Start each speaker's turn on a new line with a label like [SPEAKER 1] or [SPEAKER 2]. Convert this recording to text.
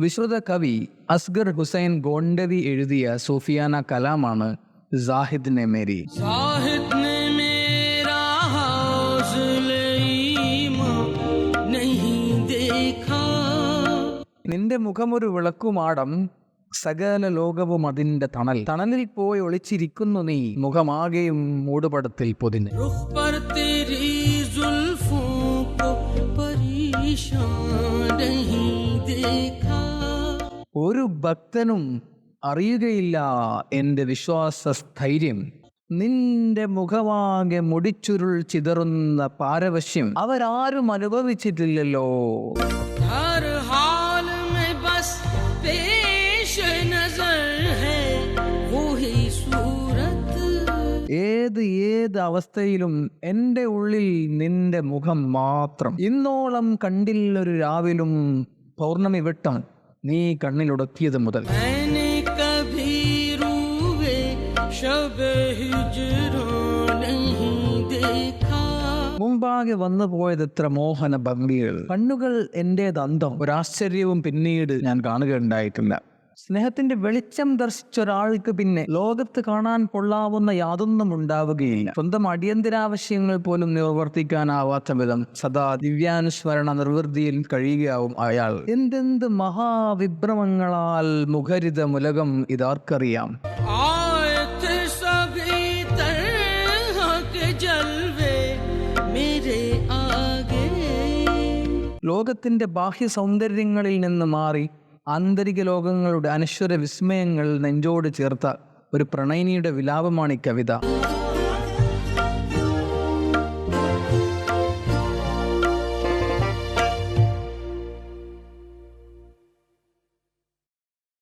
[SPEAKER 1] വിശ്രുത കവി അസ്ഗർ ഹുസൈൻ ഗോണ്ടരി എഴുതിയ സൂഫിയാന കലാമാണ് സാഹിദ്
[SPEAKER 2] നെ മേരി
[SPEAKER 1] നിന്റെ മുഖമൊരു വിളക്കുമാടം സകല ലോകവും അതിന്റെ തണൽ. തണലിൽ പോയി ഒളിച്ചിരിക്കുന്നു നീ മുഖമാകെയും മൂടുപടത്തിൽ
[SPEAKER 2] പൊതിന് പരീക്ഷ
[SPEAKER 1] ഒരു ഭക്തനും അറിയുകയില്ല എന്റെ വിശ്വാസ സ്ഥൈര്യം നിന്റെ മുഖമാകെ മുടിച്ചുരുൾ ചിതറുന്ന പാരവശ്യം അവരാരും അനുഭവിച്ചിട്ടില്ലല്ലോ. ഏത് ഏത് അവസ്ഥയിലും എന്റെ ഉള്ളിൽ നിന്റെ മുഖം മാത്രം. ഇന്നോളം കണ്ടില്ലൊരു രാവിലും പൗർണമി വിട്ടാൻ. നീ കണ്ണിലുടക്കിയത് മുതൽ. മുമ്പാകെ വന്നു പോയത് എത്ര മോഹന ഭംഗികൾ കണ്ണുകൾ എന്റേത് അന്തം. ഒരാശ്ചര്യവും പിന്നീട് ഞാൻ കാണുകയുണ്ടായിട്ടില്ല. സ്നേഹത്തിന്റെ വെളിച്ചം ദർശിച്ച ഒരാൾക്ക് പിന്നെ ലോകത്ത് കാണാൻ കൊള്ളാവുന്ന യാതൊന്നും ഉണ്ടാവുകയില്ല. സ്വന്തം അടിയന്തരാവശ്യങ്ങൾ പോലും നിവർത്തിക്കാനാവാത്ത വിധം സദാ ദിവ്യാനുസ്മരണ നിർവൃത്തിയിൽ കഴിയുകയാവും അയാൾ. എന്തെന്ത് മഹാവിഭ്രമങ്ങളാൽ മുഖരിതമുലകം ഇതാർക്കറിയാം. ലോകത്തിന്റെ ബാഹ്യ സൗന്ദര്യങ്ങളിൽ നിന്ന് മാറി ആന്തരിക ലോകങ്ങളുടെ അനശ്വര വിസ്മയങ്ങൾ നെഞ്ചോട് ചേർത്ത ഒരു പ്രണയിനിയുടെ വിലാപമാണ് ഈ കവിത.